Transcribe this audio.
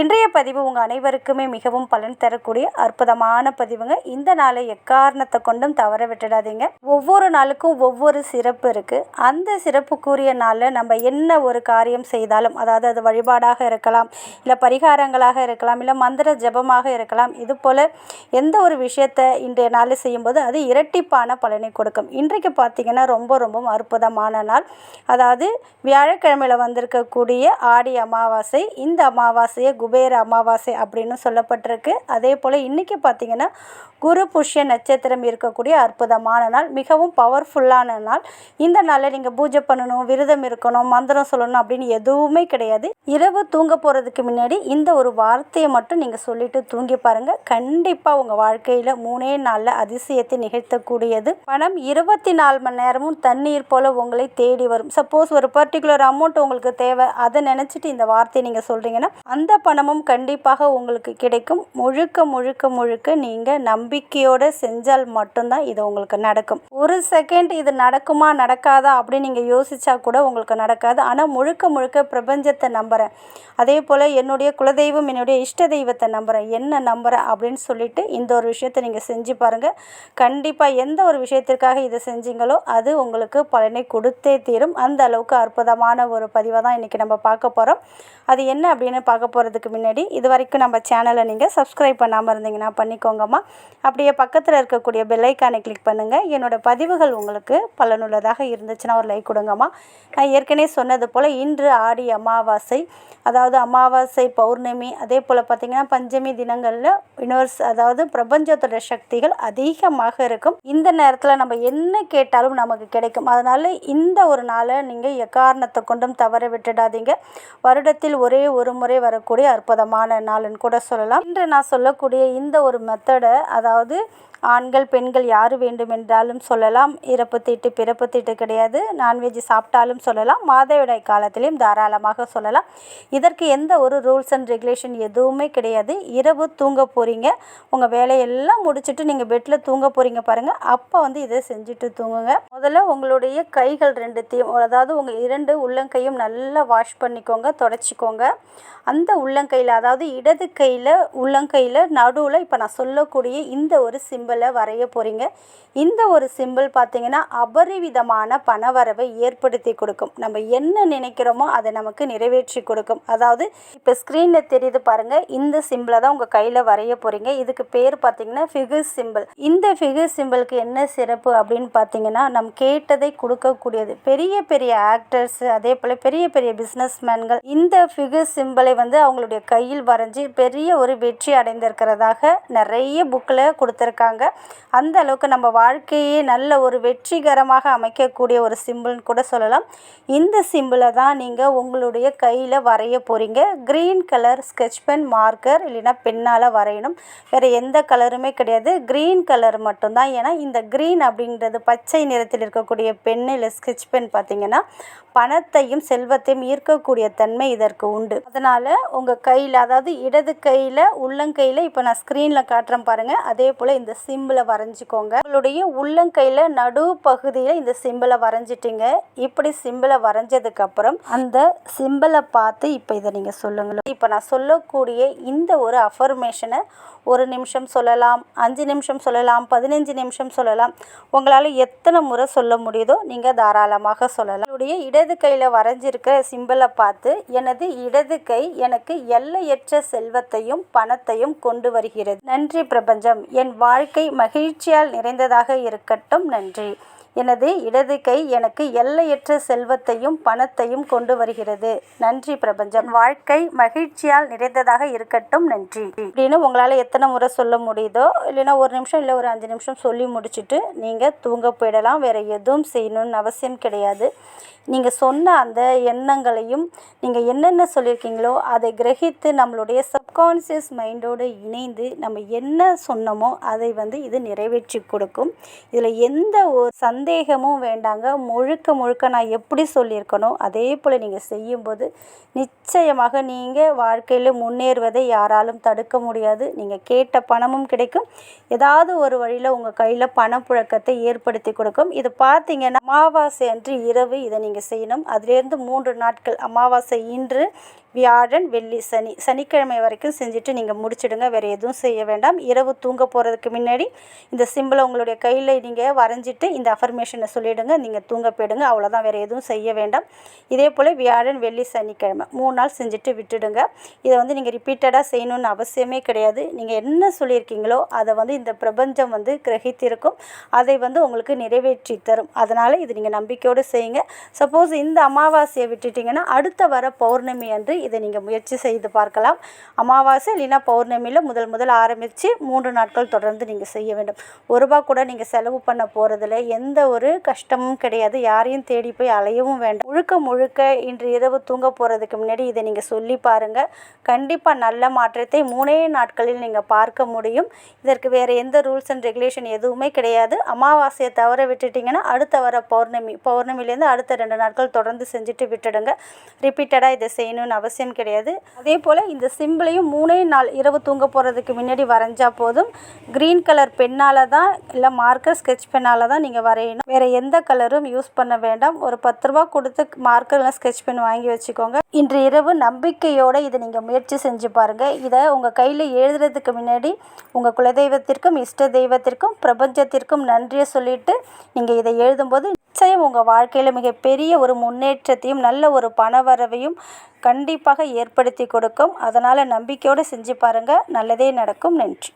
இன்றைய பதிவு உங்கள் அனைவருக்குமே மிகவும் பலன் தரக்கூடிய அற்புதமான பதிவுங்க. இந்த நாளை எக்காரணத்தை கொண்டும் தவற விட்டுடாதீங்க. ஒவ்வொரு நாளுக்கும் ஒவ்வொரு சிறப்பு இருக்குது அந்த சிறப்புக்குரிய நாளில் நம்ம என்ன ஒரு காரியம் செய்தாலும் அதாவது அது வழிபாடாக இருக்கலாம் இல்லை பரிகாரங்களாக இருக்கலாம் இல்லை மந்திர ஜபமாக இருக்கலாம் இது போல் எந்த ஒரு விஷயத்தை இன்றைய நாளில் செய்யும்போது அது இரட்டிப்பான பலனை கொடுக்கும். இன்றைக்கு பார்த்தீங்கன்னா ரொம்ப ரொம்ப அற்புதமான நாள். அதாவது வியாழக்கிழமையில் வந்திருக்கக்கூடிய ஆடி அமாவாசை. இந்த அமாவாசையை குபேர அமாவாசை அப்படின்னு சொல்லப்பட்டிருக்கு. அதே போல் இன்றைக்கி பார்த்தீங்கன்னா குரு புஷ்ய நட்சத்திரம் இருக்கக்கூடிய அற்புதமான நாள் மிகவும் பவர்ஃபுல்லான நாள். இந்த நாளில் நீங்கள் பூஜை பண்ணணும் விரதம் இருக்கணும் மந்திரம் சொல்லணும் அப்படின்னு எதுவுமே கிடையாது. இரவு தூங்க போகிறதுக்கு முன்னாடி இந்த ஒரு வார்த்தையை மட்டும் நீங்கள் சொல்லிட்டு தூங்கி பாருங்கள் கண்டிப்பாக உங்கள் வாழ்க்கையில் மூணே நாளில் அதிசயத்தை நிகழ்த்தக்கூடியது. பணம் இருபத்தி நாலு மணி நேரமும் தண்ணீர் போல் உங்களை தேடி வரும். சப்போஸ் ஒரு பர்டிகுலர் அமௌண்ட் உங்களுக்கு தேவை அதை நினச்சிட்டு இந்த வார்த்தையை நீங்கள் சொல்கிறீங்கன்னா அந்த பணமும் கண்டிப்பாக உங்களுக்கு கிடைக்கும். முழுக்க முழுக்க முழுக்க நீங்கள் நம்பிக்கையோடு செஞ்சால் மட்டும்தான் இது உங்களுக்கு நடக்கும். ஒரு செகண்ட் இது நடக்குமா நடக்காதா அப்படின்னு நீங்கள் யோசிச்சா கூட உங்களுக்கு நடக்காது. ஆனால் முழுக்க முழுக்க பிரபஞ்சத்தை நம்புகிறேன் அதே போல் என்னுடைய குலதெய்வம் என்னுடைய இஷ்ட தெய்வத்தை நம்புகிறேன் என்ன நம்புகிறேன் அப்படின்னு சொல்லிட்டு இந்த ஒரு விஷயத்தை நீங்கள் செஞ்சு பாருங்கள் கண்டிப்பாக எந்த ஒரு விஷயத்திற்காக இதை செஞ்சீங்களோ அது உங்களுக்கு பலனை கொடுத்தே தீரும். அந்த அளவுக்கு அற்புதமான ஒரு பதிவை தான் இன்றைக்கி நம்ம பார்க்க போகிறோம் அது என்ன அப்படின்னு பார்க்க போகிறதுக்கு முன்னாடி இது வரைக்கும் நம்ம சேனலை நீங்கள் சப்ஸ்கிரைப் பண்ணாமல் இருந்தீங்கன்னா பண்ணிக்கோங்கம்மா. அப்படியே பக்கத்தில் இருக்கக்கூடிய பெல்லைக்கானை கிளிக் பண்ணுங்கள் என்னோடய பதிவுகள் உங்களுக்கு பலனுள்ளதாக இருந்துச்சுன்னா ஒரு லைக் கொடுங்கம்மா. நான் ஏற்கனவே சொன்னது போல் இன்று ஆடி அமாவாசை அதாவது அமாவாசை பௌர்ணமி அதே போல் பார்த்திங்கன்னா பஞ்சமி தினங்களில் யூனிவர்ஸ் அதாவது பிரபஞ்சத்தோட சக்திகள் அதிகமாக இருக்கும். இந்த நேரத்தில் நம்ம என்ன கேட்டாலும் நமக்கு கிடைக்கும். அதனால் இந்த ஒரு நாளை நீங்கள் எக்காரணத்தை கொண்டும் தவற விட்டுடாதீங்க. வருடத்தில் ஒரே ஒரு முறை வரக்கூடிய அற்புதமான நாள்னு கூட சொல்லலாம். இன்று நான் சொல்லக்கூடிய இந்த ஒரு மெத்தடை அதாவது அதாவது ஆண்கள் பெண்கள் யார் வேண்டுமென்றாலும் சொல்லலாம். இறப்பு தீட்டு பிறப்பு தீட்டு கிடையாது. நான்வெஜ் சாப்பிட்டாலும் சொல்லலாம். மாதவிடாய் காலத்திலையும் தாராளமாக சொல்லலாம். இதற்கு எந்த ஒரு ரூல்ஸ் அண்ட் ரெகுலேஷன் எதுவுமே கிடையாது. இரவு தூங்க போகிறீங்க உங்கள் வேலையெல்லாம் முடிச்சுட்டு நீங்கள் பெட்டில் தூங்க போகிறீங்க பாருங்கள் அப்போ வந்து இதை செஞ்சுட்டு தூங்குங்க. முதல்ல உங்களுடைய கைகள் ரெண்டுத்தையும் அதாவது உங்கள் இரண்டு உள்ளங்கையும் நல்லா வாஷ் பண்ணிக்கோங்க. தொடச்சிக்கோங்க. அந்த உள்ளங்கையில் அதாவது இடது கையில் உள்ளங்கையில் நடுவில் இப்போ நான் சொல்லக்கூடிய இந்த ஒரு சிம்பிளை வரைய போகிறீங்க இந்த ஒரு சிம்பிள் பார்த்திங்கன்னா அபரிவிதமான பணவரவை ஏற்படுத்தி கொடுக்கும். நம்ம என்ன நினைக்கிறோமோ அதை நமக்கு நிறைவேற்றி கொடுக்கும். அதாவது இப்போ ஸ்க்ரீனில் தெரியுது பாருங்கள் இந்த சிம்பிளை தான் உங்கள் கையில் வரைய போகிறீங்க இதுக்கு பேர் பார்த்திங்கன்னா ஃபிகர் சிம்பிள் இந்த ஃபிகர் சிம்பிளுக்கு என்ன சிறப்பு அப்படின்னு பார்த்தீங்கன்னா நம் கேட்டதை கொடுக்கக்கூடியது. பெரிய பெரிய ஆக்டர்ஸ் அதே போல் பெரிய பெரிய பிஸ்னஸ்மேன்கள் இந்த ஃபிகர் சிம்பிளை வந்து அவங்களுடைய கையில் வரைஞ்சி பெரிய ஒரு வெற்றி அடைந்திருக்கிறதாக நிறைய புக்கில் கொடுத்துருக்காங்க. அந்த அளவுக்கு நம்ம வாழ்க்கையே நல்ல ஒரு வெற்றிகரமாக அமைக்கக்கூடிய ஒரு சிம்பிள்னு கூட சொல்லலாம். இந்த சிம்பிளை தான் நீங்கள் உங்களுடைய கையில் வரைய போகிறீங்க green colour sketch pen marker இல்லைன்னா பெண்ணால் வரையணும். வேறு எந்த கலருமே கிடையாது. க்ரீன் கலர் மட்டும்தான் ஏன்னா இந்த க்ரீன் அப்படின்றது பச்சை நிறத்தில் இருக்கக்கூடிய பென் இல்லை ஸ்கெட்ச் பென் பார்த்தீங்கன்னா பணத்தையும் செல்வத்தையும் ஈர்க்கக்கூடிய தன்மை இதற்கு உண்டு. அதனால் உங்கள் கையில் அதாவது இடது கையில் உள்ளங்கையில் இப்போ நான் ஸ்க்ரீனில் காட்டுறேன் பாருங்கள் அதே போல் இந்த சிம்பிளை வரைஞ்சிக்கோங்க. உங்களுடைய உள்ளங்கையில் நடு பகுதியில் இந்த சிம்பிளை வரைஞ்சிட்டிங்க. இப்படி சிம்பிளை வரைஞ்சதுக்கப்புறம் அந்த சிம்பிளை பார்த்து இப்போ இதை நீங்கள் சொல்லுங்கள் இப்போ நான் சொல்லக்கூடிய இந்த ஒரு அஃபர்மேஷனை ஒரு நிமிஷம் சொல்லலாம் அஞ்சு நிமிஷம் சொல்லலாம் பதினஞ்சு நிமிஷம் சொல்லலாம். உங்களால் எத்தனை முறை சொல்ல முடியுதோ நீங்கள் தாராளமாக சொல்லலாம். என்னுடைய இடது கையில் வரைஞ்சிருக்கிற சிம்பிளை பார்த்து எனது இடது கை எனக்கு எல்லையற்ற செல்வத்தையும் பணத்தையும் கொண்டு வருகிறது. நன்றி பிரபஞ்சம். என் வாழ்க்கை மகிழ்ச்சியால் நிறைந்ததாக இருக்கட்டும். நன்றி. எனது இடது கை எனக்கு எல்லையற்ற செல்வத்தையும் பணத்தையும் கொண்டு வருகிறது. நன்றி பிரபஞ்சம். வாழ்க்கை மகிழ்ச்சியால் நிறைந்ததாக இருக்கட்டும். நன்றி. அப்படின்னு உங்களால் எத்தனை முறை சொல்ல முடியுதோ இல்லைன்னா ஒரு நிமிஷம் இல்லை ஒரு அஞ்சு நிமிஷம் சொல்லி முடிச்சுட்டு நீங்கள் தூங்க போயிடலாம். வேறு எதுவும் செய்யணும்னு அவசியம் கிடையாது. நீங்கள் சொன்ன அந்த எண்ணங்களையும் நீங்கள் என்னென்ன சொல்லியிருக்கீங்களோ அதை கிரகித்து நம்மளுடைய சப்கான்சியஸ் மைண்டோடு இணைந்து நம்ம என்ன சொன்னோமோ அதை வந்து இது நிறைவேற்றி கொடுக்கும். இதில் எந்த ஒரு சந்த சந்தேகமும் வேண்டாங்க. முழுக்க முழுக்க நான் எப்படி சொல்லியிருக்கனோ அதே போல் நீங்கள் செய்யும்போது நிச்சயமாக நீங்கள் வாழ்க்கையில் முன்னேறுவதை யாராலும் தடுக்க முடியாது. நீங்கள் கேட்ட பணமும் கிடைக்கும். ஏதாவது ஒரு வழியில் உங்கள் கையில் பணப்புழக்கத்தை ஏற்படுத்தி கொடுக்கும். இது பார்த்தீங்கன்னா அமாவாசை அன்று இரவு இதை நீங்கள் செய்யணும். அதுலேருந்து மூன்று நாட்கள் அமாவாசை இன்று வியாழன் வெள்ளி சனி. சனிக்கிழமை வரைக்கும் செஞ்சுட்டு நீங்கள் முடிச்சிடுங்க. வேறு எதுவும் செய்ய வேண்டாம். இரவு தூங்க போகிறதுக்கு முன்னாடி இந்த சிம்பிளை உங்களுடைய கையில் நீங்கள் வரைஞ்சிட்டு இந்த அஃபர்மேஷனை சொல்லிவிடுங்க நீங்கள் தூங்க போயிடுங்க. அவ்வளோதான் வேறு எதுவும் செய்ய வேண்டாம். இதே போல் வியாழன் வெள்ளி சனிக்கிழமை மூணு நாள் செஞ்சுட்டு விட்டுடுங்க. இதை வந்து நீங்கள் ரிப்பீட்டடாக செய்யணும்னு அவசியமே கிடையாது. நீங்கள் என்ன சொல்லியிருக்கீங்களோ அதை வந்து இந்த பிரபஞ்சம் வந்து கிரகித்திருக்கும். அதை வந்து உங்களுக்கு நிறைவேற்றி தரும். அதனால் இது நீங்கள் நம்பிக்கையோடு செய்யுங்க. சப்போஸ் இந்த அமாவாசையை விட்டுட்டிங்கன்னா அடுத்த வர பௌர்ணமி அன்று இதை நீங்கள் முயற்சி செய்து பார்க்கலாம். அமாவாசை இல்லைன்னா பௌர்ணமியில் முதல் முதல் ஆரம்பித்து மூன்று நாட்கள் தொடர்ந்து நீங்கள் செய்ய வேண்டும். ஒரு ரூபா கூட நீங்கள் செலவு பண்ண போகிறதில்ல எந்த ஒரு கஷ்டமும் கிடையாது. யாரையும் தேடி போய் அலையவும் வேண்டாம். முழுக்க முழுக்க இன்று இரவு தூங்க போகிறதுக்கு முன்னாடி இதை நீங்கள் சொல்லி பாருங்கள் கண்டிப்பாக நல்ல மாற்றத்தை மூணே நாட்களில் நீங்கள் பார்க்க முடியும். இதற்கு வேறு எந்த ரூல்ஸ் அண்ட் ரெகுலேஷன் எதுவுமே கிடையாது. அமாவாசையை தவற விட்டுட்டிங்கன்னா அடுத்த வர பௌர்ணமி பௌர்ணமிலேருந்து அடுத்த ரெண்டு நாட்கள் தொடர்ந்து செஞ்சுட்டு விட்டுடுங்க. ரிப்பீட்டடாக இதை செய்யணும்னு அவசியம் கிடையாது. அதே போல் இந்த சிம்பிளையும் மூணே நாள் இரவு தூங்க போகிறதுக்கு முன்னாடி வரைஞ்சா போதும். க்ரீன் கலர் பெண்ணால் தான் இல்லை மார்க்கர் ஸ்கெட்ச் பெண்ணால் தான் நீங்கள் வரையணும். வேறு எந்த கலரும் யூஸ் பண்ண வேண்டாம். ஒரு பத்து ரூபா கொடுத்து மார்க்கர் ஸ்கெச் ஸ்கெட்ச் பென் வாங்கி வச்சுக்கோங்க. இன்று இரவு நம்பிக்கையோடு இதை நீங்கள் முயற்சி செஞ்சு பாருங்கள் இதை உங்கள் கையில் எழுதுறதுக்கு முன்னாடி உங்கள் குலதெய்வத்திற்கும் இஷ்ட தெய்வத்திற்கும் பிரபஞ்சத்திற்கும் நன்றியை சொல்லிவிட்டு நீங்கள் இதை எழுதும்போது நிச்சயம் உங்கள் வாழ்க்கையில் மிகப்பெரிய ஒரு முன்னேற்றத்தையும் நல்ல ஒரு பணவரவையும் கண்டிப்பாக ஏற்படுத்தி கொடுக்கும். அதனால் நம்பிக்கையோடு செஞ்சு பாருங்கள் நல்லதே நடக்கும். நன்றி.